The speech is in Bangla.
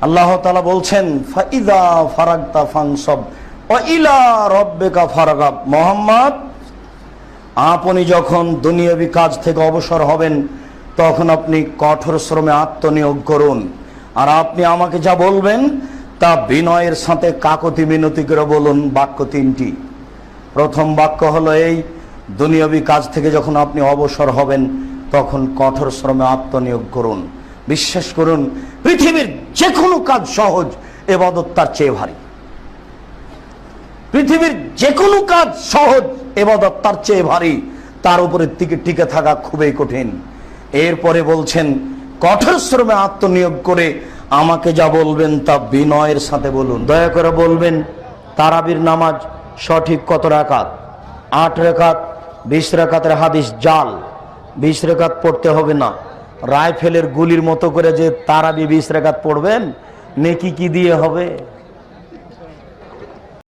আল্লাহ তালা বলছেন, ফাইদা ফারাগতা ফাংসব ইলা রব্বেকা ফারাগাব। মোহাম্মদ, আপনি যখন দুনিয়াবি কাজ থেকে অবসর হবেন, তখন আপনি কঠোর শ্রমে আত্মনিয়োগ করুন। আর আপনি আমাকে যা বলবেন, তা বিনয়ের সাথে কাকতি মিনতি করে বলুন, বাক্য তিনটি। প্রথম বাক্য হলো এই, দুনিয়াবি কাজ থেকে যখন আপনি অবসর হবেন, তখন কঠোর শ্রমে আত্মনিয়োগ করুন। বিশ্বাস করুন, পৃথিবীর যে কোনো কাজ সহজ, এবাদত তার চেয়ে ভারী। পৃথিবীর যে কোনো কাজ সহজ, এবাদত তার চেয়ে ভারী। তার উপরের দিকে টিকে থাকা খুবই কঠিন। এরপরে বলছেন, কঠোর শ্রমে আত্মনিয়োগ করে আমাকে যা বলবেন তা বিনয়ের সাথে বলুন। দয়া করে বলবেন, তারাবির নামাজ সঠিক কত রাকাত? আট রেখাত বিশ রেখাতের হাদিস জাল। বিশ রেখাত পড়তে হবে না। রাইফেলের গুলির মতো করে যে তারা বিশ রেখাত পড়বেন নেকি কি দিয়ে হবে?